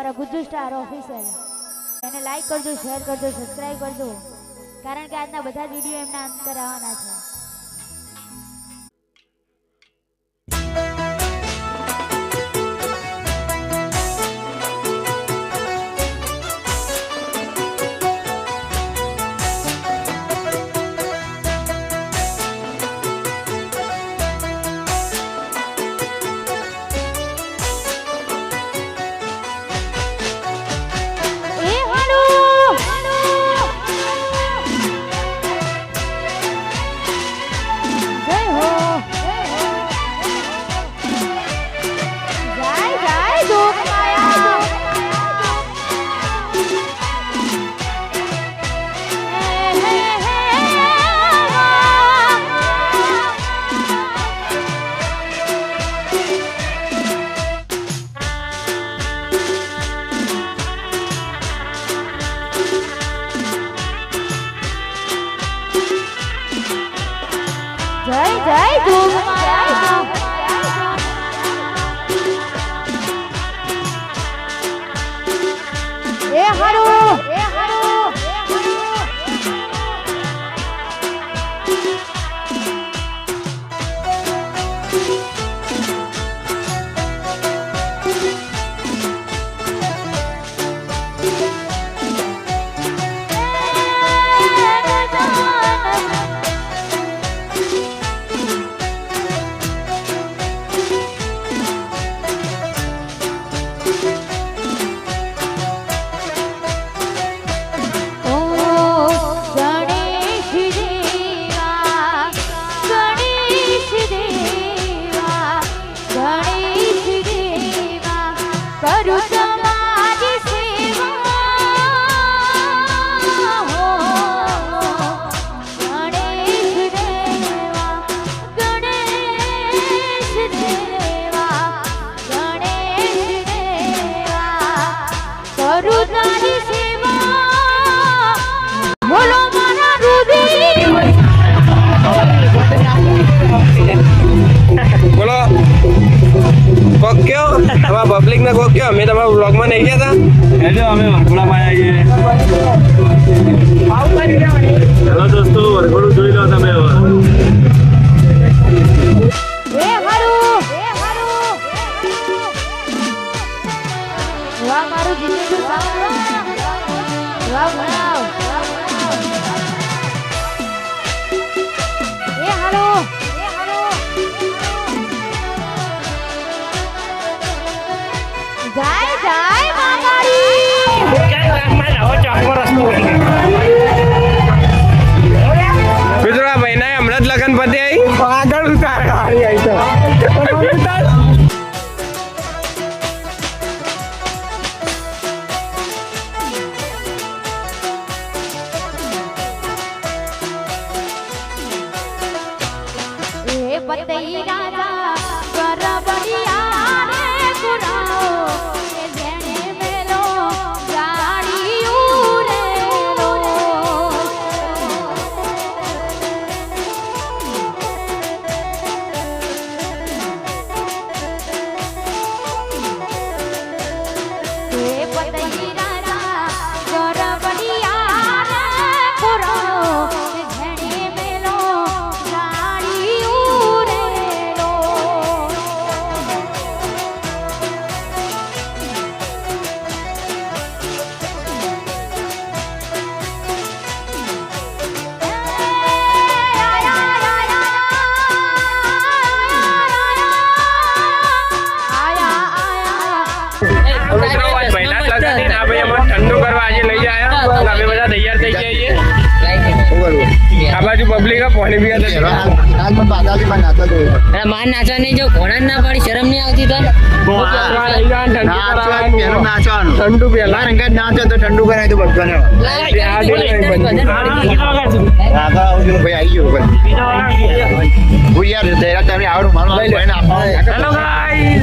અમારા Gujju star officer. એને like કરજો શેર કરજો સબસ્ક્રાઈબ કરજો. કારણ કે આજના બધા જ વીડિયો એમના અંતર આવવાના છે. હારું કોક કયો? તમારા પબ્લિક ને કોક કયો? અમે તમારા બ્લોગમાં નહીં ગયા હતા એટલે અમે વરઘોડામાં આવીએ હેલો દોસ્તો વરઘોડું હમણાં આગળ લગ્ન પતે આવી એ પબ્લિક પાણી જશે. અરે માર નાચવા નહીં જો ઘોડા ના પડી શરમ નહીં આવતી તો ઠંડુ પેલા જવાનું, ઠંડુ કરાવવાનું. ઠંડુ ઠંડુ કરાય તો બધાને. ભાઈ આવી ગયો ભૂયા જરા તમે આવડું મારું. હેલો ગાઈસ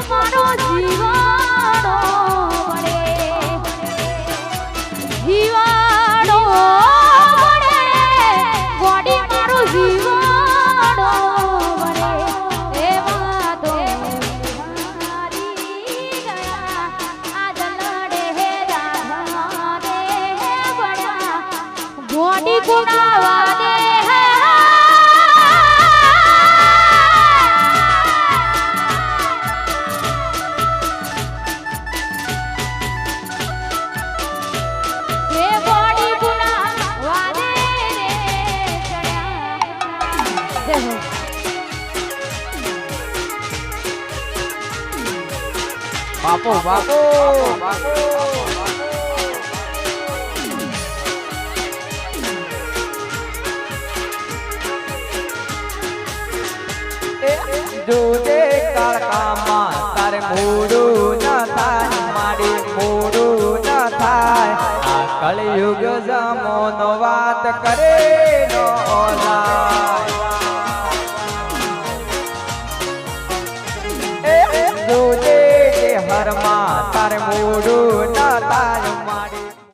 તમારો જીવન બાપો બાપો. બાપો જોજે કાળકામાં તારે મોડું